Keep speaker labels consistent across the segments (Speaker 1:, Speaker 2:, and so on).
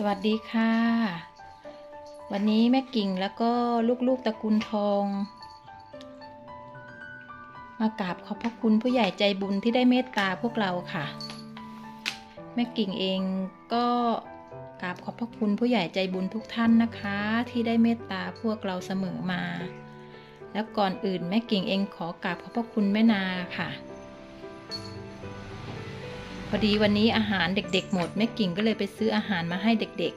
Speaker 1: สวัสดีค่ะ วันนี้แม่กิ่งแล้วก็ลูกๆตระกูลทอง มากราบขอบพระคุณผู้ใหญ่ใจบุญที่ได้เมตตาพวกเราค่ะ แม่กิ่งเองก็กราบขอบพระคุณผู้ใหญ่ใจบุญทุกท่านนะคะ ที่ได้เมตตาพวกเราเสมอมา แล้วก่อนอื่นแม่กิ่งเองขอกราบขอบพระคุณแม่นาค่ะ พอดีวันนี้อาหารเด็กๆ หมดแม่กิ่งก็เลยไปซื้ออาหารมาให้เด็ก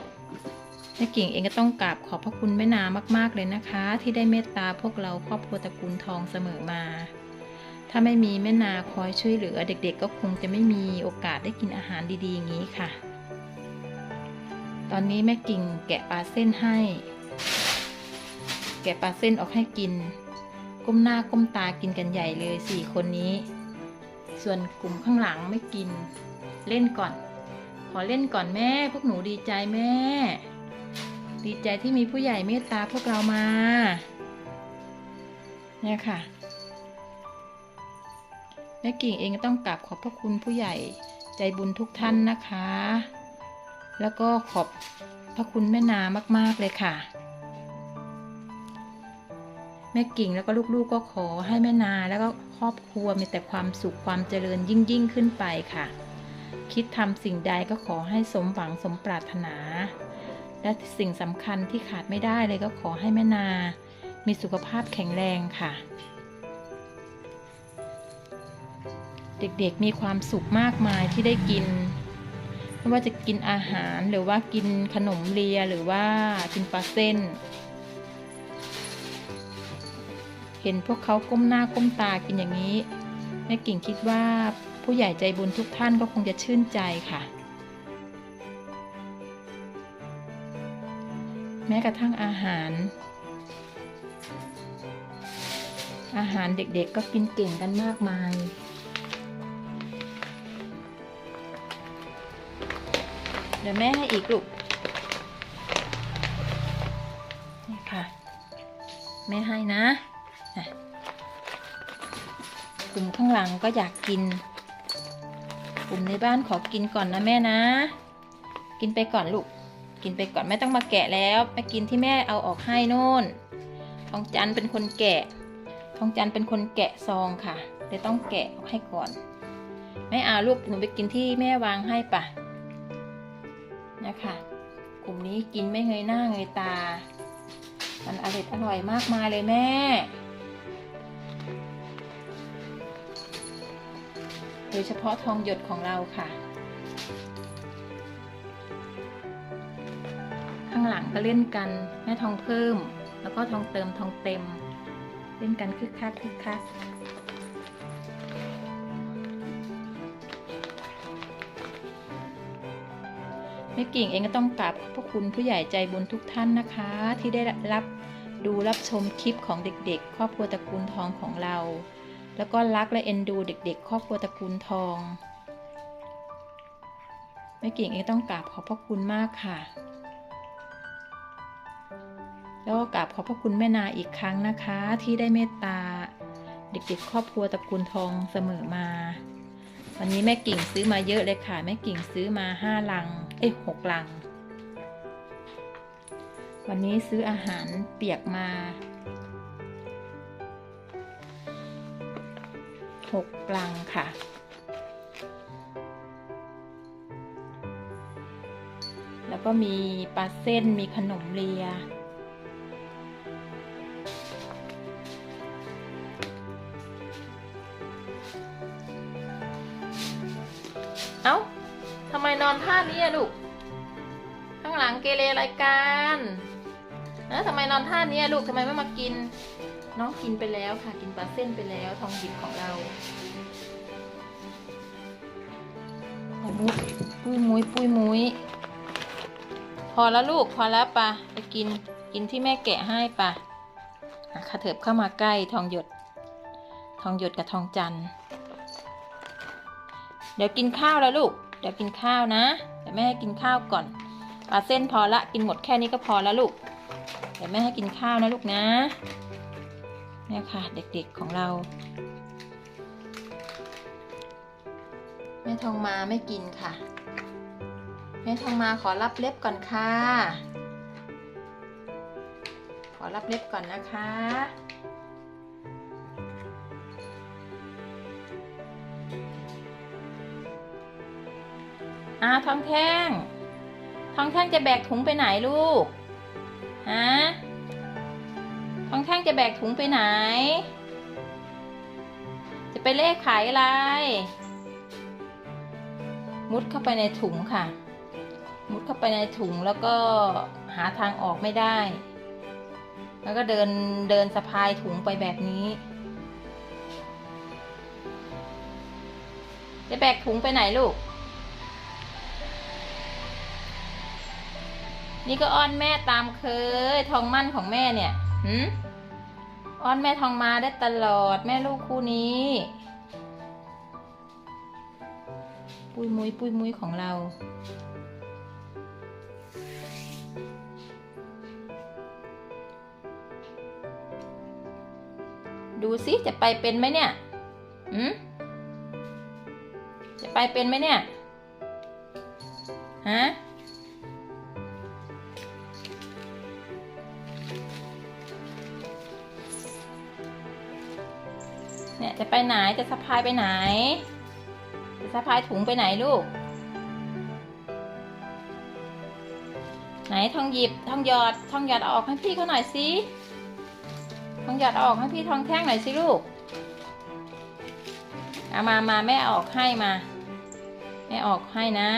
Speaker 1: ๆแม่กิ่งเองก็ต้องกราบขอบพระคุณแม่นามาก ๆเลยนะคะ ที่ได้เมตตาพวกเราครอบครัวตระกูลทองเสมอมา ถ้าไม่มีแม่นาคอยช่วยเหลือ เด็กๆ ก็คงจะไม่มีโอกาสได้กินอาหารดีๆอย่างนี้ค่ะ ตอนนี้แม่กิ่งแกะปลาเส้นให้ แกะปลาเส้นออกให้กิน ก้มหน้าก้มตากินกันใหญ่เลยสี่คนนี้ ส่วนกลุ่มข้างหลังไม่กิน เล่นก่อน ขอเล่นก่อนแม่ พวกหนูดีใจแม่ ดีใจที่มีผู้ใหญ่เมตตาพวกเรามา เนี่ยค่ะแม่กิ่งเองต้องกราบขอบพระคุณผู้ใหญ่ใจบุญทุกท่านนะคะ แล้วก็ขอบพระคุณแม่นามาก ๆ เลยค่ะ แม่กิ่งแล้วก็ลูกๆก็ขอให้แม่นาแล้วก็ ครอบครัวมีแต่ความสุขความเจริญยิ่งยิ่งขึ้นไปค่ะ คิดทำสิ่งใดก็ขอให้สมหวังสมปรารถนา และสิ่งสำคัญที่ขาดไม่ได้เลยก็ขอให้แม่นา มีสุขภาพแข็งแรงค่ะ เด็กๆมีความสุขมากมายที่ได้กินไม่ว่าจะกินอาหารหรือว่ากินขนมเลียหรือว่ากินปลาเส้น เห็นพวกเขาก้มหน้าก้มตากินอย่างนี้แม่กิ่งคิดว่าผู้ใหญ่ใจบุญทุกท่านก็คงจะชื่นใจค่ะ แม้กระทั่งอาหาร อาหารเด็กๆก็กินเก่งกันมากมายเดี๋ยวแม่ให้อีกลูก นี่ค่ะ แม่ให้นะอะ กลุ่มข้างหลังก็อยากกิน กลุ่มในบ้านขอกินก่อนนะแม่นะ กินไปก่อนลูก กินไปก่อนไม่ต้องมาแกะแล้วไปกินที่แม่เอาออกให้โน่นทองจันเป็นคนแกะทองจันเป็นคนแกะซองค่ะเดี๋ยวต้องแกะออกให้ก่อน ไม่เอาลูกหนูไปกินที่แม่วางให้ปะนะคะ กลุ่มนี้กินไม่เงยหน้าเงยตา มันอร่อยอร่อยมากมายเลยแม่ โดยเฉพาะทองหยดของเราค่ะ ข้างหลังก็เล่นกันแม่ทองเพิ่ม แล้วก็ทองเติมทองเต็ม เล่นกันคึกคักคึกคักแม่กิ่งเองก็ต้องกราบพระคุณผู้ใหญ่ใจบุญทุกท่านนะคะ ที่ได้รับดูรับชมคลิปของเด็กๆ ครอบครัวตระกูลทองของเรา แล้วก็รักและเอ็นดูเด็กๆ ครอบครัวตระกูลทองแม่กิ่งเองต้องกราบขอบพระคุณมากค่ะ แล้วก็กราบขอบพระคุณแม่นาอีกครั้งนะคะ ที่ได้เมตตา เด็กๆ ครอบครัวตระกูลทองเสมอมาวันนี้แม่กิ่งซื้อมาเยอะเลยค่ะ แม่กิ่งซื้อมาห้าลัง เอ้ยหกลัง วันนี้ซื้ออาหารเปียกมา หกลังค่ะ แล้วก็มีปลาเส้นมีขนมเลีย เอ้าทำไมนอนท่านี้อะลูก ข้างหลังเกเรรายการนะทำไมนอนท่านี้อะลูกทำไมไม่มากิน น้องกินไปแล้วค่ะกินปลาเส้นไปแล้วทองหยิบของเราปุ้ยปุ้ยมุ้ยปุ้ยมุ้ยพอแล้วลูกพอแล้วปะไปกินกินที่แม่แกะให้ปะขะเถิบเข้ามาใกล้ทองหยด ทองหยดกับทองจันเดี๋ยวกินข้าวแล้วลูก เดี๋ยวกินข้าวนะเดี๋ยวแม่ให้กินข้าวก่อนปลาเส้นพอละกินหมดแค่นี้ก็พอแล้วลูก เดี๋ยวแม่ให้กินข้าวนะลูกนะ เนี่ยค่ะ เด็กๆของเรา แม่ทองมาไม่กินค่ะ แม่ทองมาขอรับเล็บก่อนค่ะ ขอรับเล็บก่อนนะคะอ้าทองแท่ง ทองแท่งจะแบกถุงไปไหนลูก ฮะ ทองแท่งจะแบกถุงไปไหน จะไปเลขขายอะไร มุดเข้าไปในถุงค่ะ มุดเข้าไปในถุงแล้วก็หาทางออกไม่ได้ แล้วก็เดินเดินสะพายถุงไปแบบนี้ จะแบกถุงไปไหนลูก นี่ก็อ้อนแม่ตามเคยทองมั่นของแม่เนี่ย หืมอ้อนแม่ทองมาได้ตลอดแม่ลูกคู่นี้ ปุยมุยปุยมุยของเราดูสิจะไปเป็นไหมเนี่ยหืมจะไปเป็นไหมเนี่ย ฮะ เนี่ยจะไปไหนจะสะพายไปไหน จะสะพายถุงไปไหนลูก ไหนทองหยิบทองหยอดทองหยอดออกให้พี่เขาหน่อยสิทองหยอดออกให้พี่ทองแท่งหน่อยสิลูกเอามามาแม่ออกให้มาแม่ออกให้นะ